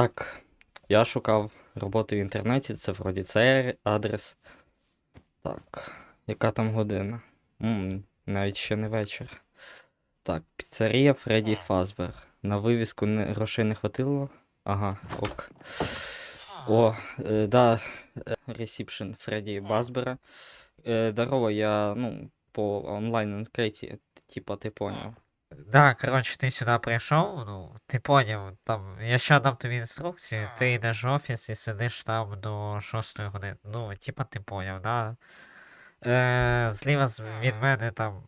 Так, я шукав роботу в інтернеті, це вроді цей адрес. Так, яка там година? м навіть ще не вечір. Так, піцерія Фредді Фазбер. На вивіску не, грошей не хватило. Ага, ок. О, е, да, ресіпшн Фредді Базбера. Е, здорово, я, ну, по онлайн анкеті, типа, ти поняв. Да, коротше, ти сюди прийшов, ну, ти поняв, там, я ще дам тобі інструкцію, ти йдеш в офіс і сидиш там до 6 години. Ну, типа ти поняв, да? Е, зліва від мене там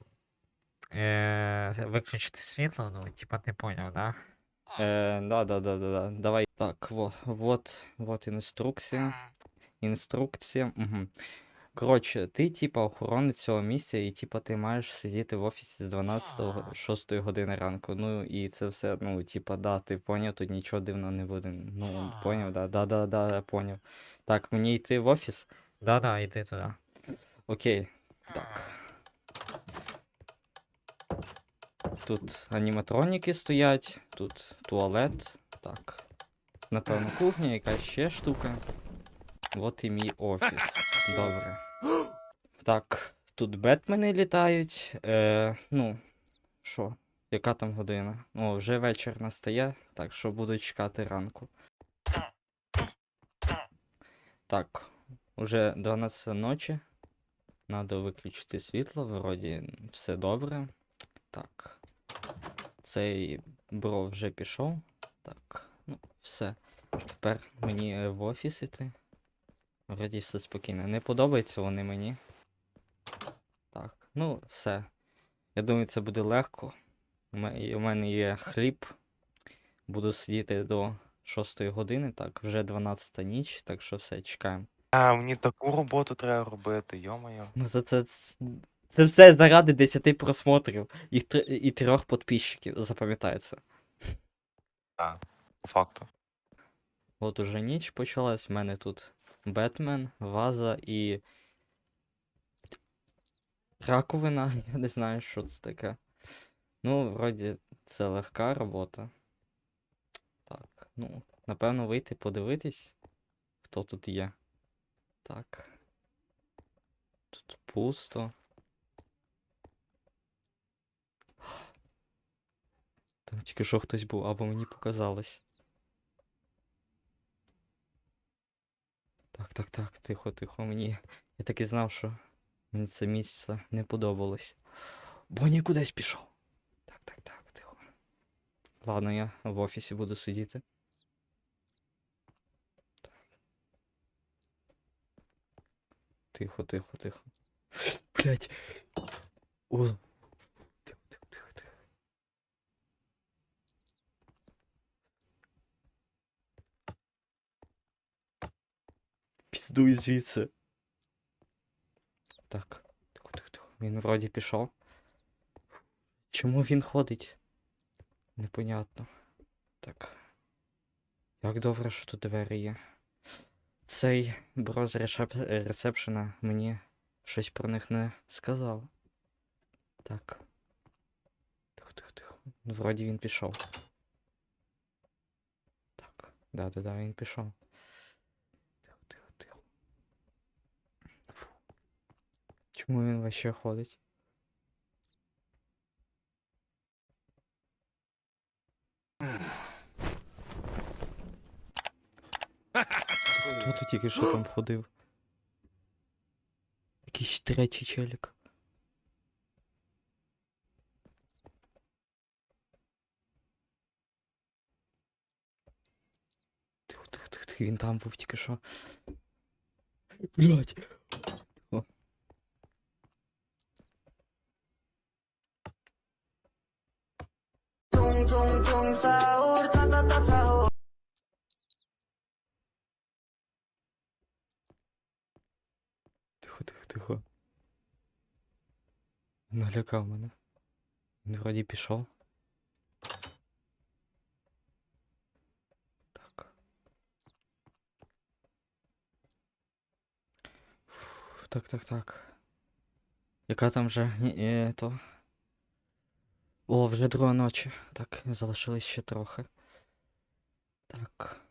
е, виключити світло, ну, типа ти поняв, да? Е, да, да, да, да, да. Давай. Так, во, вот, вот інструкція. Інструкція. Угу. Коротше, ти, типа, охоронець цього місця, і типа ти маєш сидіти в офісі з 12 6 години ранку. Ну і це все, ну, типа, да, ти поняв, тут нічого дивного не буде. Ну, поняв, да, да, да, да, я поняв. Так, мені йти в офіс? Да-да, йди туди. Окей. Так. Тут аніматроніки стоять, тут туалет. Так. Це, напевно, кухня, якась ще штука. От і мій офіс. Добре. Так, тут Бетмени літають. Е, ну, що, яка там година? О, вже вечір настає, так що буду чекати ранку. Так, уже 12 ночі. Надо виключити світло, вроді все добре. Так. Цей бро вже пішов. Так, ну, все. Тепер мені в офіс іти. Вроді все спокійно. Не подобаються вони мені. Так, ну, все. Я думаю, це буде легко. У мене є хліб. Буду сидіти до 6 години, так, вже 12 ніч, так що все, чекаємо. А, мені таку роботу треба робити, йомаю. Ну, за це, це все заради 10 просмотрів і, і трьох підписчиків, запам'ятається. А, по факту. От уже ніч почалась, в мене тут Бетмен, ваза і. Раковина, я не знаю, що це таке. Ну, вроді, це легка робота. Так, ну, напевно, вийти подивитись, хто тут є. Так. Тут пусто. Там тільки що хтось був, або мені показалось. Так, так, так, тихо, тихо, мені. Я так і знав, що мені це місце не подобалось. Бонні кудись пішов. Так, так, так, тихо. Ладно, я в офісі буду сидіти. Так. Тихо, тихо, тихо. Блять. О. Тихо, тихо, тихо, тихо. Піздуй звідси. Так. Він вроді пішов. Чому він ходить? Непонятно. Так. Як добре, що тут двері є. Цей бро з решеп- ресепшена мені щось про них не сказав. Так. Тихо, тихо, тихо. Ну, Вроді він пішов. Так. Да-да-да, він пішов. Чому він вообще ходить? Хто тут тільки що там ходив? Якийсь третій челік. Тихо, тихо, тихо, тихо, він там був тільки що. Блять. Тихо, тихо, тихо. Налякав мене. Він вроді пішов. Так. Фу, Так, так, так. Яка там вже ні, е, то. О, вже друга ночі. Так, залишилось ще трохи. Так.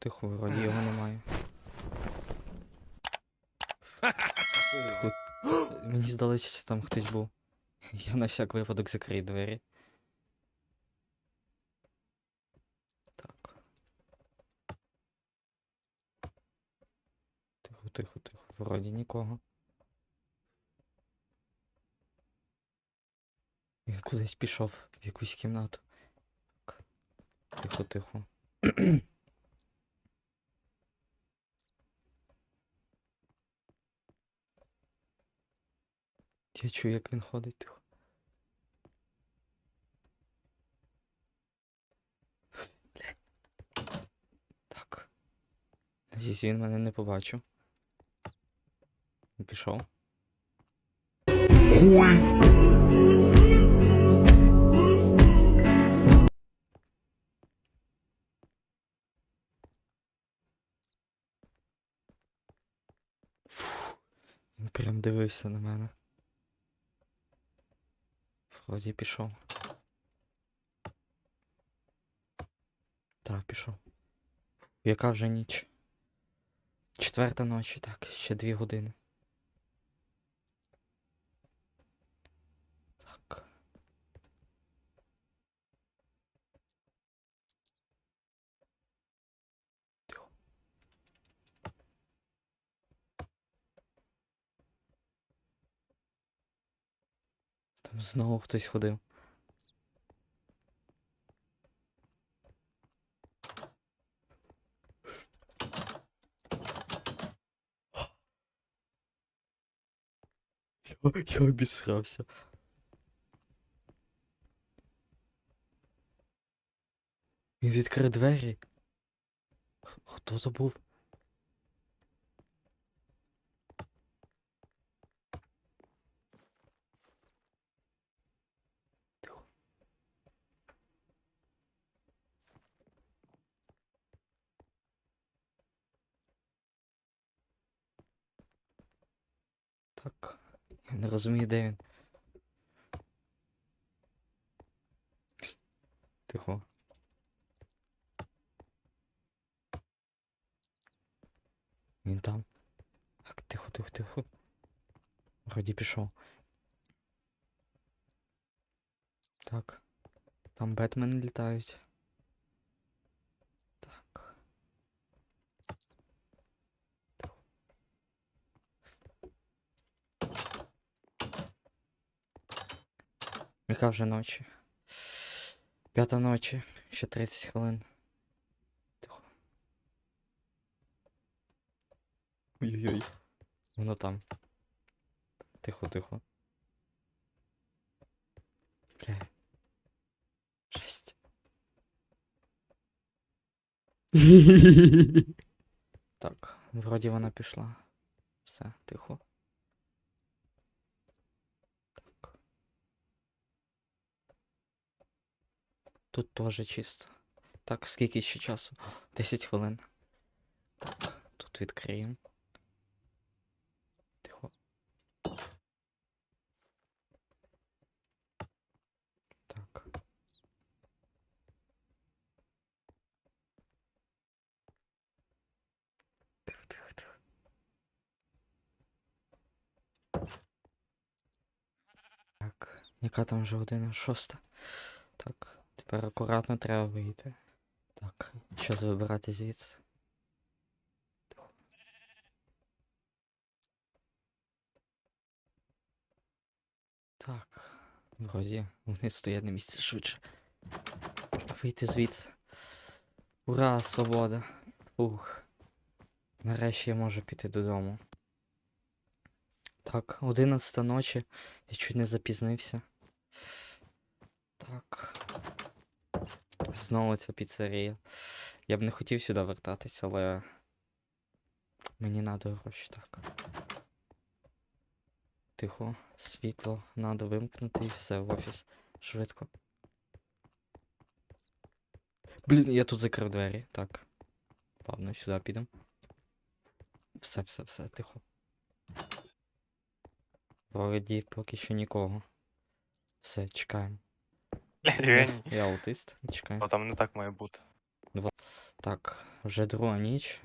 тихо, вроді його немає. Мені здалося, що там хтось був. Я на всяк випадок закрию двері. Так. Тихо, тихо, тихо. Вроді нікого. Він кудись пішов в якусь кімнату. Так. Тихо, тихо. Я чую, як він ходить тихо. Так. Надіюсь, він мене не побачив. Він Пішов. Фу. Він прям дивився на мене. Вроді пішов. Так, пішов. Яка вже ніч? Четверта ночі, так, ще дві години. Знову хтось ходив. Я, я обісрався. Він відкрив двері. Хто то був? Так. Я не розумію, де він. Тихо. Він там. Так, тихо, тихо, тихо. Вроді пішов. Так. Там Бетмени літають. Яка вже ночі? П'ята ночі, ще 30 хвилин. Тихо. Ой-ой-ой. Воно там. Тихо, тихо. Бля. Жесть. так, вроді вона пішла. Все, тихо. Тут теж чисто. Так, скільки ще часу? 10 хвилин. Так, тут відкриємо. Тихо. Так. Тихо, тихо, тихо. Так, яка там вже година? Шоста. Так, тепер акуратно треба вийти. Так, щас вибирати звідси. Так, вроді вони стоять на місці швидше. Вийти звідси. Ура, свобода. Ух. Нарешті я можу піти додому. Так, 11 ночі. Я чуть не запізнився. Так. Знову ця піцерія. Я б не хотів сюди вертатися, але. Мені треба гроші так. Тихо, світло треба вимкнути і все в офіс. Швидко. Блін, я тут закрив двері. Так. Ладно, сюди підемо. Все, все, все, тихо. Вроді поки що нікого. Все, чекаємо. Блядь, Геній. Я аутист, чекаємо. Ну там не так має бути. Два. Так, вже друга ніч.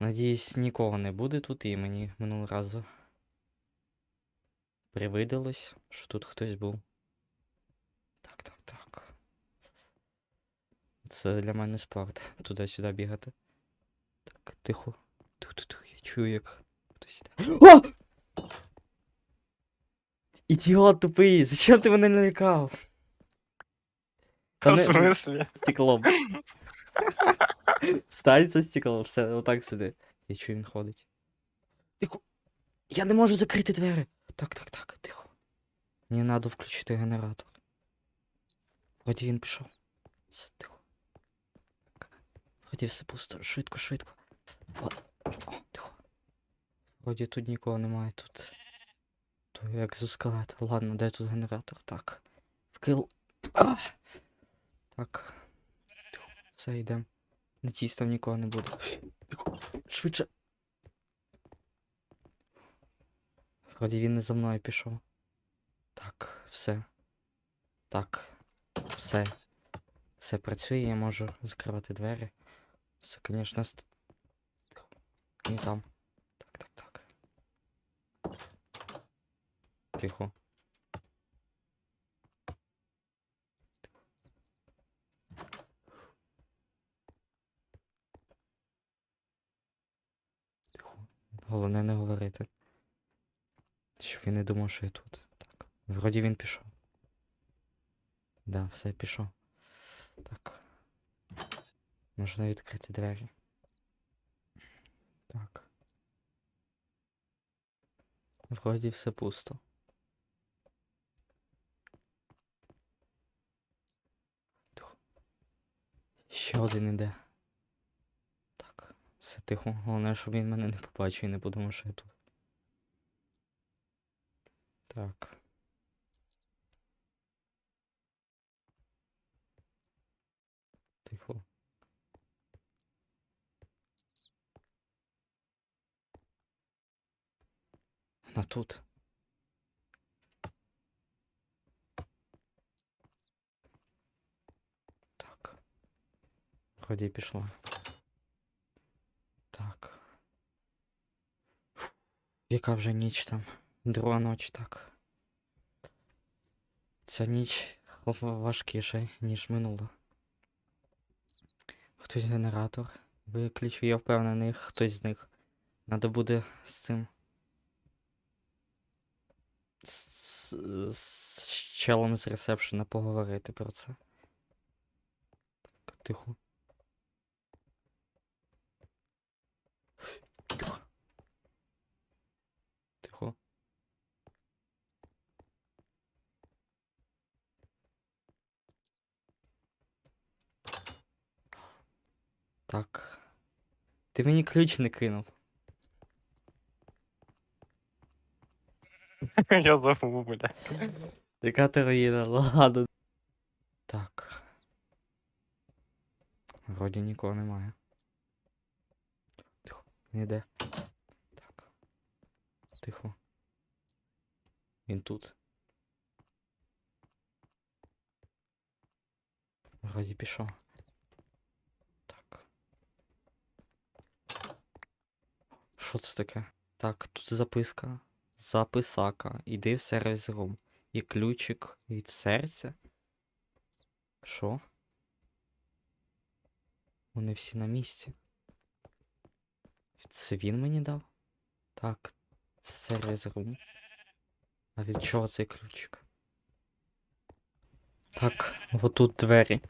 Надіюсь, нікого не буде тут, і мені минулого разу привиділось, що тут хтось був. Так, так, так. Це для мене спорт. Туди-сюди бігати. Так, тихо. Тихо, тихо, тихо. Я чую, як хтось іде. О! Ідіот тупий! Зачем ти мене налякав? Та В не- смислі? стеклом. Стань за стеклом, все, отак сиди. Я чую, він ходить. Тихо. Я не можу закрити двері. Так, так, так, тихо. Мені треба включити генератор. Вроді він пішов. Все, тихо. Вроді все пусто. Швидко, швидко. О, тихо. Вроді тут нікого немає тут. Як скелет. Ладно, де тут генератор? Так. Вкрил. А! Так. Все, йдемо. Надіюсь, там нікого не буде. Швидше. Вроді він не за мною пішов. Так, все. Так. Все. Все працює, я можу закривати двері. Це, звісно, ст... Не там. Так, так, так. Тихо. Тихо. Головне не говорити. Щоб він не думав, що я тут. Так. Вроді він пішов. Да, все пішов. Так. Можна відкрити двері. Так. Вроді все пусто. Ще один іде. Так, все тихо. Головне, щоб він мене не побачив і не подумав, що я тут. Так. Тихо. Вона тут. Так. Вроді пішла. Так. Яка вже ніч там? Друга ніч, так. Ця ніч важкіша, ніж минула. Хтось генератор виключив, я впевнений, хтось з них. Надо буде з цим. З, челом з ресепшена поговорити про це. Так. Тихо. Тихо. Так. Ти мені ключ не кинув. Я забув, бля. Яка руїна, ладно. Так. Вроді нікого немає. Тихо, не йде. Так. Тихо. Він тут. Вроді пішов. Що це таке? Так, тут записка. Записака. Іди в сервіс рум. І ключик від серця. Що? Вони всі на місці. Це він мені дав? Так, це сервіс рум. А від чого цей ключик? Так, отут двері.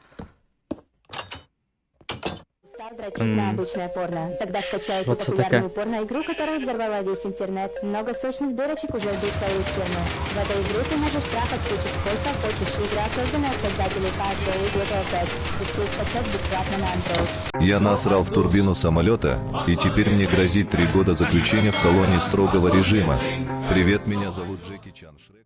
М. на обычное порно. Тогда скачайте Что это популярную порно-игру, которая взорвала весь интернет. Много сочных дырочек уже ждут твою стену. В этой игре ты можешь трахать сучек сколько хочешь. Игра создана от создателей Fast Video 5. Успей скачать бесплатно на Android. Я насрал в турбину самолета, и теперь мне грозит три года заключения в колонии строгого режима. Привет, меня зовут Джеки Чан Шрек.